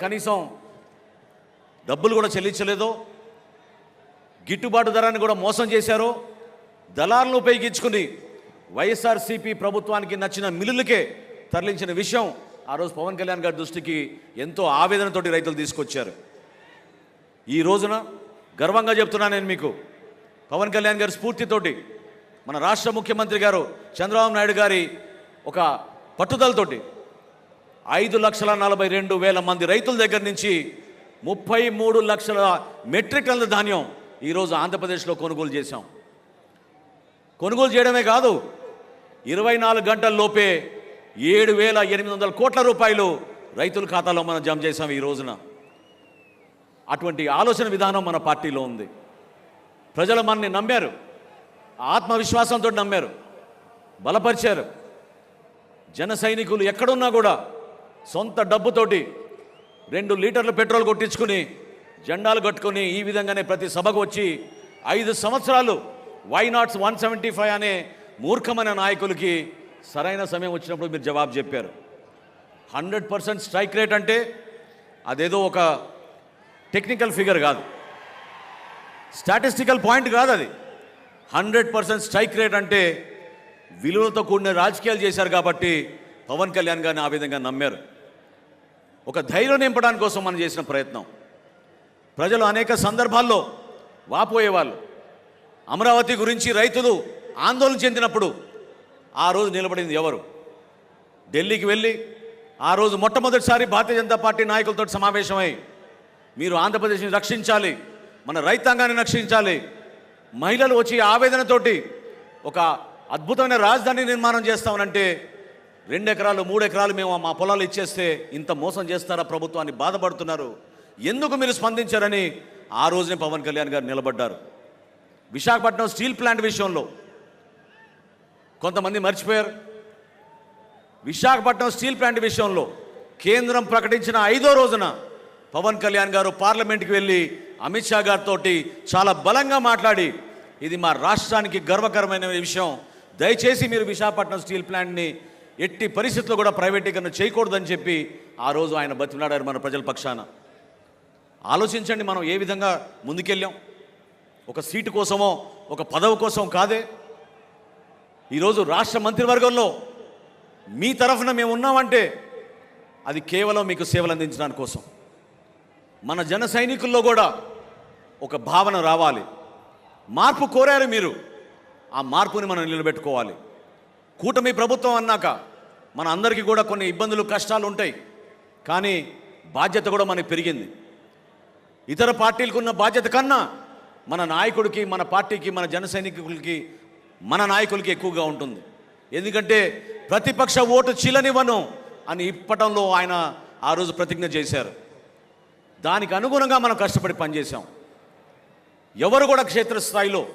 కనీసం డబ్బులు కూడా చెల్లించలేదో. గిట్టుబాటు ధరాన్ని కూడా మోసం చేశారో. దళాలను ఉపయోగించుకుని వైఎస్ఆర్సీపీ ప్రభుత్వానికి నచ్చిన మిల్లులకే తరలించిన విషయం ఆ రోజు పవన్ కళ్యాణ్ గారి దృష్టికి ఎంతో ఆవేదనతోటి రైతులు తీసుకొచ్చారు. ఈ రోజున గర్వంగా చెప్తున్నా నేను మీకు. పవన్ కళ్యాణ్ గారి స్ఫూర్తితోటి మన రాష్ట్ర ముఖ్యమంత్రి గారు చంద్రబాబు నాయుడు గారి ఒక పట్టుదలతోటి ఐదు లక్షల నలభై రెండు వేల మంది రైతుల దగ్గర నుంచి ముప్పై మూడు లక్షల మెట్రిక్ టన్నుల ధాన్యం ఈరోజు ఆంధ్రప్రదేశ్లో కొనుగోలు చేశాం. కొనుగోలు చేయడమే కాదు ఇరవై నాలుగు గంటల్లోపే ఏడు వేల ఎనిమిది వందల కోట్ల రూపాయలు రైతుల ఖాతాలో మనం జమ చేశాం ఈ రోజున. అటువంటి ఆలోచన విధానం మన పార్టీలో ఉంది. ప్రజలు మనని నమ్మారు ఆత్మవిశ్వాసంతో నమ్మారు బలపరిచారు. జన సైనికులు ఎక్కడున్నా కూడా సొంత డబ్బుతోటి రెండు లీటర్ల పెట్రోల్ కొట్టించుకుని జెండాలు కట్టుకొని ఈ విధంగానే ప్రతి సభకు వచ్చి ఐదు సంవత్సరాలు why nots one seventy five అనే మూర్ఖమైన నాయకులకి సరైన సమయం వచ్చినప్పుడు మీరు జవాబు చెప్పారు. హండ్రెడ్ పర్సెంట్ స్ట్రైక్ రేట్ అంటే అదేదో ఒక టెక్నికల్ ఫిగర్ కాదు. స్టాటిస్టికల్ పాయింట్ కాదు అది. హండ్రెడ్ పర్సెంట్ స్ట్రైక్ రేట్ అంటే విలువలతో కూడిన రాజకీయాలు చేశారు కాబట్టి పవన్ కళ్యాణ్ గారిని ఆ విధంగా నమ్మారు. ఒక ధైర్యం నింపడానికి కోసం మనం చేసిన ప్రయత్నం. ప్రజలు అనేక సందర్భాల్లో వాపోయేవాళ్ళు. అమరావతి గురించి రైతులు ఆందోళన చెందినప్పుడు ఆ రోజు నిలబడింది ఎవరు? ఢిల్లీకి వెళ్ళి ఆ రోజు మొట్టమొదటిసారి భారతీయ జనతా పార్టీ నాయకులతో సమావేశమై మీరు ఆంధ్రప్రదేశ్ని రక్షించాలి మన రైతాంగాన్ని రక్షించాలి మహిళలు వచ్చి ఆవేదనతోటి ఒక అద్భుతమైన రాజధాని నిర్మాణం చేస్తామనంటే రెండు ఎకరాలు మూడు ఎకరాలు మేము మా పొలాలు ఇచ్చేస్తే ఇంత మోసం చేస్తారా ప్రభుత్వాన్ని బాధపడుతున్నారు? ఎందుకు మీరు స్పందించారని ఆ రోజునే పవన్ కళ్యాణ్ గారు నిలబడ్డారు. విశాఖపట్నం స్టీల్ ప్లాంట్ విషయంలో కొంతమంది మర్చిపోయారు. విశాఖపట్నం స్టీల్ ప్లాంట్ విషయంలో కేంద్రం ప్రకటించిన ఐదో రోజున పవన్ కళ్యాణ్ గారు పార్లమెంట్కి వెళ్ళి అమిత్ షా గారితో చాలా బలంగా మాట్లాడి ఇది మా రాష్ట్రానికి గర్వకరమైన విషయం. దయచేసి మీరు విశాఖపట్నం స్టీల్ ప్లాంట్ని ఎట్టి పరిస్థితుల్లో కూడా ప్రైవేటీకరణ చేయకూడదని చెప్పి ఆ రోజు ఆయన బతిమలాడారు మన ప్రజల పక్షాన. ఆలోచించండి మనం ఏ విధంగా ముందుకెళ్ళాం. ఒక సీటు కోసమో ఒక పదవి కోసం కాదే. ఈరోజు రాష్ట్ర మంత్రివర్గంలో మీ తరఫున మేము ఉన్నామంటే అది కేవలం మీకు సేవలు అందించడానికి కోసం. మన జన సైనికుల్లో కూడా ఒక భావన రావాలి. మార్పు కోరారు మీరు. ఆ మార్పుని మనం నిలబెట్టుకోవాలి. కూటమి ప్రభుత్వం అన్నాక మన అందరికీ కూడా కొన్ని ఇబ్బందులు కష్టాలు ఉంటాయి. కానీ బాధ్యత కూడా మనకి పెరిగింది. ఇతర పార్టీలకు ఉన్న బాధ్యత కన్నా మన నాయకుడికి మన పార్టీకి మన జన సైనికులకి మన నాయకులకి ఎక్కువగా ఉంటుంది. ఎందుకంటే ప్రతిపక్ష ఓటు చీలనివ్వను అని ఇప్పటంలో ఆయన ఆ రోజు ప్రతిజ్ఞ చేశారు. దానికి అనుగుణంగా మనం కష్టపడి పనిచేశాం. ఎవరు కూడా క్షేత్రస్థాయిలో